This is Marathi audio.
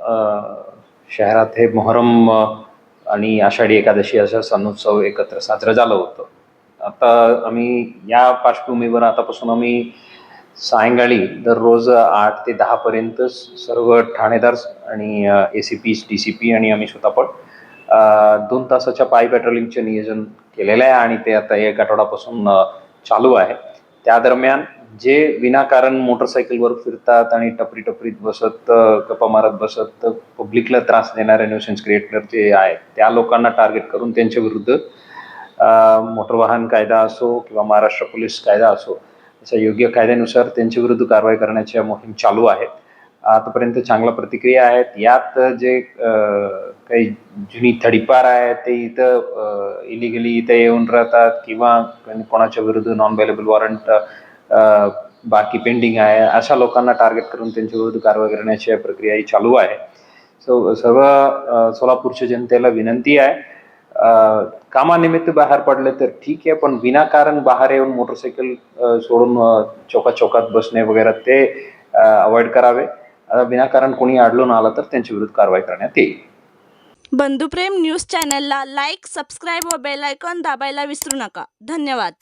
शहरात हे मोहरम आणि आषाढी एकादशी असा सणोत्सव एकत्र साजरं झालं होतं. आता आम्ही या पार्श्वभूमीवर आतापासून आम्ही सायंकाळी दररोज आठ ते दहापर्यंत सर्व ठाणेदार आणि A C P D C P आणि आम्ही स्वतः पण दोन तासाच्या पाय पेट्रोलिंगचे नियोजन केलेलं आहे आणि ते आता एक आठवडापासून चालू आहे. त्या दरम्यान जे विनाकारण मोटरसायकलवर फिरतात आणि टपरी टपरीत बसत अ, गप्पा मारत बसत पब्लिकला त्रास देणारे न्यूसेन्स क्रिएटर जे आहेत त्या लोकांना टार्गेट करून त्यांच्या विरुद्ध मोटर वाहन कायदा असो किंवा महाराष्ट्र पोलीस कायदा असो अशा योग्य कायद्यानुसार त्यांच्या विरुद्ध कारवाई करण्याच्या मोहीम चालू आहेत आतापर्यंत चांगल्या प्रतिक्रिया आहेत. यात जे काही जुनी थडीपार आहे ते इथं इलिगली इथं येऊन राहतात किंवा कोणाच्या विरुद्ध नॉन अवेलेबल वॉरंट बाकी पेंडिंग आहे. अशा लोकांना टार्गेट करून त्यांच्या विरुद्ध कारवाई करण्याची प्रक्रिया ही चालू आहे. सो सर्व सोलापूरच्या जनतेला विनंती आहे. कामानिमित्त बाहेर पडले तर ठीक आहे पण विनाकारण बाहेर येऊन मोटरसायकल सोडून चौकात चौकात बसणे वगैरे ते अवॉइड करावे. विनाकारण कोणी आढळून आलं तर त्यांच्या विरुद्ध कारवाई करण्यात येईल. बंधुप्रेम न्यूज चॅनलला लाईक सबस्क्राईब व बेल आयकॉन दाबायला विसरू नका. धन्यवाद.